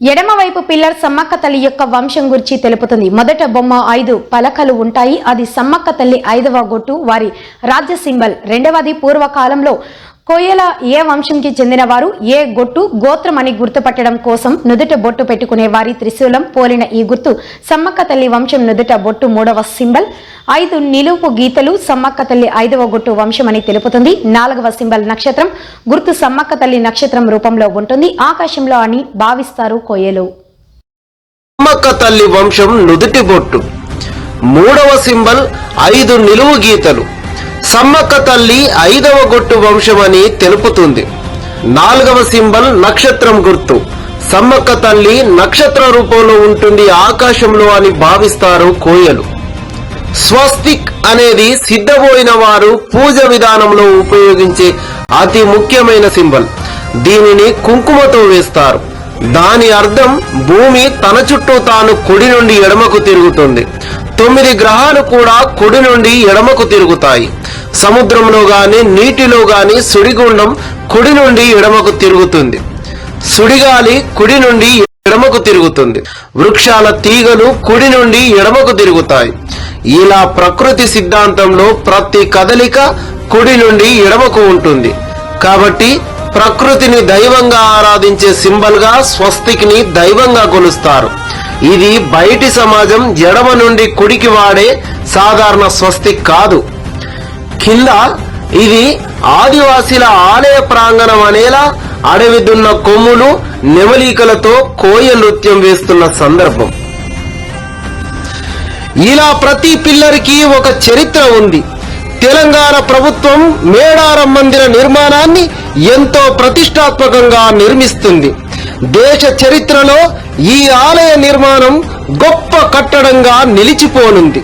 ఎడమవైపు పిల్లర్ సమ్మక్క తల్లి యొక్క వంశం గురించి తెలుపుతుంది. మొదట బొమ్మ ఐదు పలకలు ఉంటాయి. అది సమ్మక్క తల్లి ఐదవ గొట్టు వారి రాజ్య సింబల్ రెండవది పూర్వకాలంలో కోయల ఏ వంశంకి చెందినవారు ఏ గొట్టు గోత్రం అని గుర్తుపట్టడం కోసం నుదుట బొట్టు పెట్టుకునే వారి త్రిశూలం పోలిన ఈ గుర్తు సమ్మక్క తల్లి వంశం నుదుట బొట్టు మూడవ సింబల్. ఐదు నిలువు గీతలు సమ్మక్క తల్లి ఐదవ గొట్టు వంశం అని తెలుపుతుంది. నాలుగవ సింబల్ నక్షత్రం. గుర్తు సమ్మక్క తల్లి నక్షత్రం రూపంలో ఉంటుంది. ఆకాశంలో అని భావిస్తారు కోయలు. సమ్మక్క తల్లి వంశం నుదుటి బొట్టు. మూడవ సింబల్ ఐదు నిలువు గీతలు. సమ్మక్క తల్లి ఐదవ గొట్టు వంశమని తెలుపుతుంది. నాలుగవ సింబల్ నక్షత్రం గుర్తు. సమ్మక్క తల్లి నక్షత్ర రూపంలో ఉంటుంది ఆకాశంలో అని భావిస్తారు కోయలు. స్వస్తిక్ అనేది సిద్ధపోయిన వారు పూజ విధానంలో ఉపయోగించే అతి ముఖ్యమైన సింబల్. దీనిని కుంకుమతో వేస్తారు. దాని అర్థం భూమి తన చుట్టూ తాను కుడి నుండి ఎడమకు తిరుగుతుంది. తొమ్మిది గ్రహాలు కూడా కుడి నుండి ఎడమకు తిరుగుతాయి. సముద్రంలో గాని నీటిలో గాని సుడిగుండం కుడి నుండి ఎడమకు తిరుగుతుంది. సుడిగాలి కుడి నుండి ఎడమకు తిరుగుతుంది. వృక్షాల తీగలు కుడి నుండి ఎడమకు తిరుగుతాయి. ఇలా ప్రకృతి సిద్ధాంతంలో ప్రతి కదలిక కుడి నుండి ఎడమకు ఉంటుంది. కాబట్టి ప్రకృతిని దైవంగా ఆరాధించే సింబల్గా స్వస్తికిని దైవంగా కొలుస్తారు. ఇది బయటి సమాజం ఎడమ నుండి కుడికి వాడే సాధారణ స్వస్తి కాదు. కింద ఇది ఆదివాసీల ఆలయ ప్రాంగణం అనేలా అడవిదున్న కొమ్ములు నెమలీకలతో కోయ నృత్యం వేస్తున్న సందర్భం. ఇలా ప్రతి పిల్లరికి ఒక చరిత్ర ఉంది. తెలంగాణ ప్రభుత్వం మేడారం మందిర నిర్మాణాన్ని ఎంతో ప్రతిష్టాత్మకంగా నిర్మిస్తుంది. దేశ చరిత్రలో ఈ ఆలయ నిర్మాణం గొప్ప కట్టడంగా నిలిచిపోనుంది.